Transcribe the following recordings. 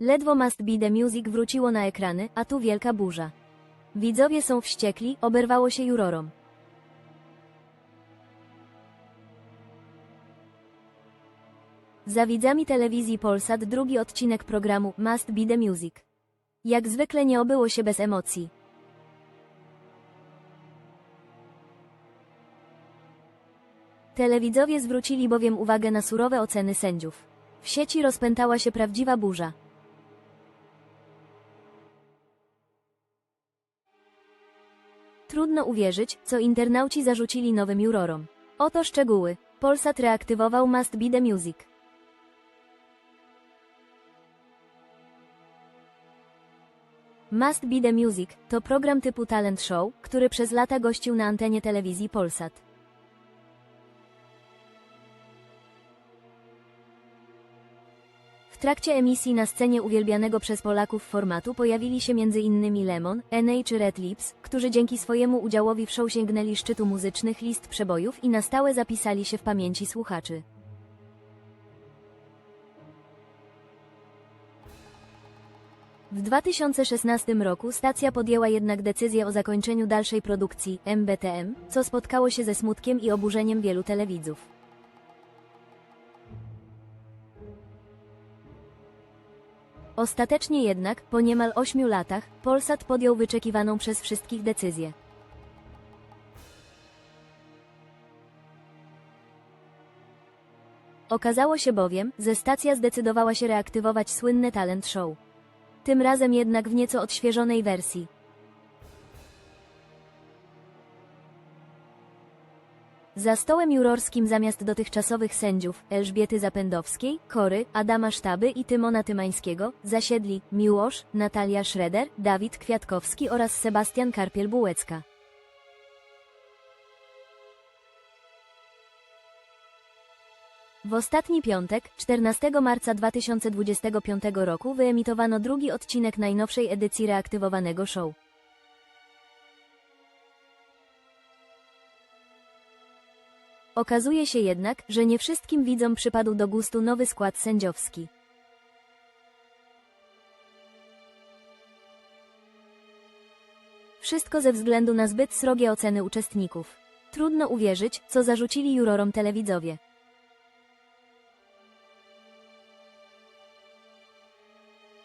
Ledwo Must Be The Music wróciło na ekrany, a tu wielka burza. Widzowie są wściekli, oberwało się jurorom. Za widzami telewizji Polsat drugi odcinek programu Must Be The Music. Jak zwykle nie obyło się bez emocji. Telewidzowie zwrócili bowiem uwagę na surowe oceny sędziów. W sieci rozpętała się prawdziwa burza. Trudno uwierzyć, co internauci zarzucili nowym jurorom. Oto szczegóły. Polsat reaktywował Must Be The Music. Must Be The Music to program typu talent show, który przez lata gościł na antenie telewizji Polsat. W trakcie emisji na scenie uwielbianego przez Polaków formatu pojawili się m.in. Lemon, NA czy Red Lips, którzy dzięki swojemu udziałowi w show sięgnęli szczytu muzycznych list przebojów i na stałe zapisali się w pamięci słuchaczy. W 2016 roku stacja podjęła jednak decyzję o zakończeniu dalszej produkcji MBTM, co spotkało się ze smutkiem i oburzeniem wielu telewidzów. Ostatecznie jednak, po niemal ośmiu latach, Polsat podjął wyczekiwaną przez wszystkich decyzję. Okazało się bowiem, że stacja zdecydowała się reaktywować słynne talent show. Tym razem jednak w nieco odświeżonej wersji. Za stołem jurorskim zamiast dotychczasowych sędziów Elżbiety Zapędowskiej, Kory, Adama Sztaby i Tymona Tymańskiego zasiedli Miłosz, Natalia Schroeder, Dawid Kwiatkowski oraz Sebastian Karpiel-Bułecka. W ostatni piątek, 14 marca 2025 roku wyemitowano drugi odcinek najnowszej edycji reaktywowanego show. Okazuje się jednak, że nie wszystkim widzom przypadł do gustu nowy skład sędziowski. Wszystko ze względu na zbyt srogie oceny uczestników. Trudno uwierzyć, co zarzucili jurorom telewidzowie.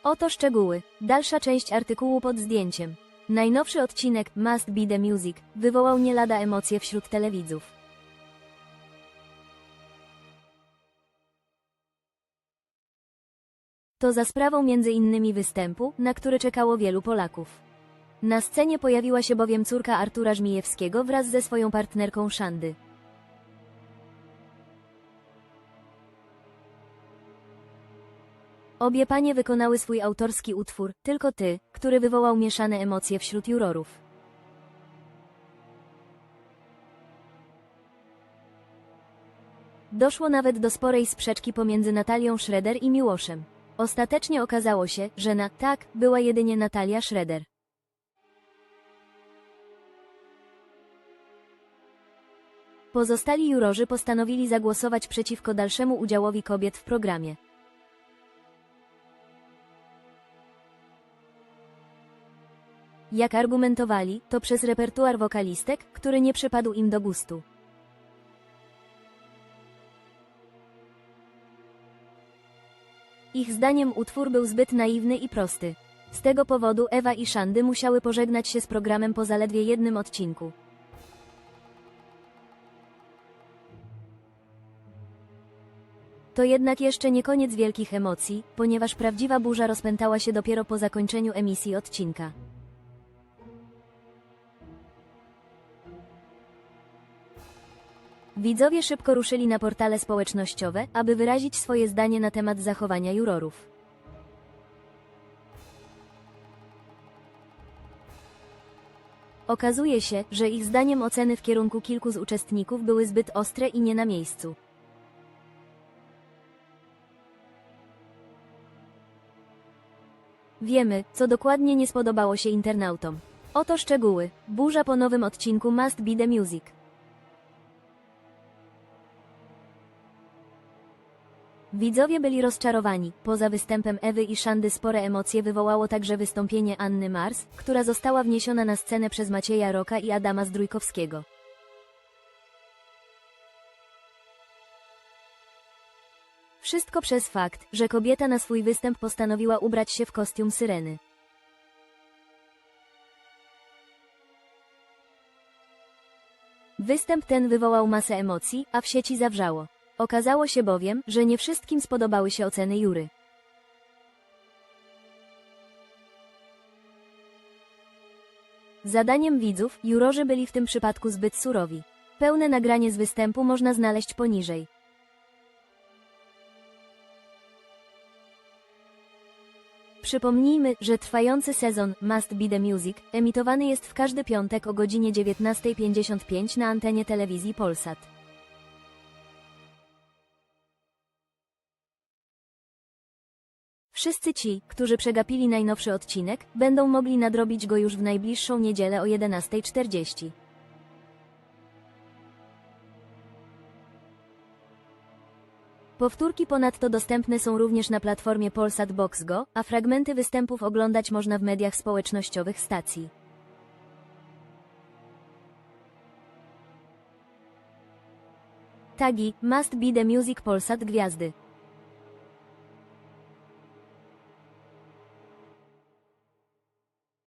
Oto szczegóły. Dalsza część artykułu pod zdjęciem. Najnowszy odcinek Must Be The Music wywołał nie lada emocje wśród telewidzów. To za sprawą między innymi występu, na który czekało wielu Polaków. Na scenie pojawiła się bowiem córka Artura Żmijewskiego wraz ze swoją partnerką Szandy. Obie panie wykonały swój autorski utwór, Tylko Ty, który wywołał mieszane emocje wśród jurorów. Doszło nawet do sporej sprzeczki pomiędzy Natalią Schroeder i Miłoszem. Ostatecznie okazało się, że na tak była jedynie Natalia Schroeder. Pozostali jurorzy postanowili zagłosować przeciwko dalszemu udziałowi kobiet w programie. Jak argumentowali, to przez repertuar wokalistek, który nie przypadł im do gustu. Ich zdaniem utwór był zbyt naiwny i prosty. Z tego powodu Ewa i Szandy musiały pożegnać się z programem po zaledwie jednym odcinku. To jednak jeszcze nie koniec wielkich emocji, ponieważ prawdziwa burza rozpętała się dopiero po zakończeniu emisji odcinka. Widzowie szybko ruszyli na portale społecznościowe, aby wyrazić swoje zdanie na temat zachowania jurorów. Okazuje się, że ich zdaniem oceny w kierunku kilku z uczestników były zbyt ostre i nie na miejscu. Wiemy, co dokładnie nie spodobało się internautom. Oto szczegóły. Burza po nowym odcinku Must Be The Music. Widzowie byli rozczarowani. Poza występem Ewy i Szandy spore emocje wywołało także wystąpienie Anny Mars, która została wniesiona na scenę przez Macieja Roka i Adama Zdrójkowskiego. Wszystko przez fakt, że kobieta na swój występ postanowiła ubrać się w kostium syreny. Występ ten wywołał masę emocji, a w sieci zawrzało. Okazało się bowiem, że nie wszystkim spodobały się oceny Jury. Zadaniem widzów, jurorzy byli w tym przypadku zbyt surowi. Pełne nagranie z występu można znaleźć poniżej. Przypomnijmy, że trwający sezon Must Be The Music emitowany jest w każdy piątek o godzinie 19.55 na antenie telewizji Polsat. Wszyscy ci, którzy przegapili najnowszy odcinek, będą mogli nadrobić go już w najbliższą niedzielę o 11.40. Powtórki ponadto dostępne są również na platformie Polsat Box Go, a fragmenty występów oglądać można w mediach społecznościowych stacji. Tagi Must Be The Music Polsat Gwiazdy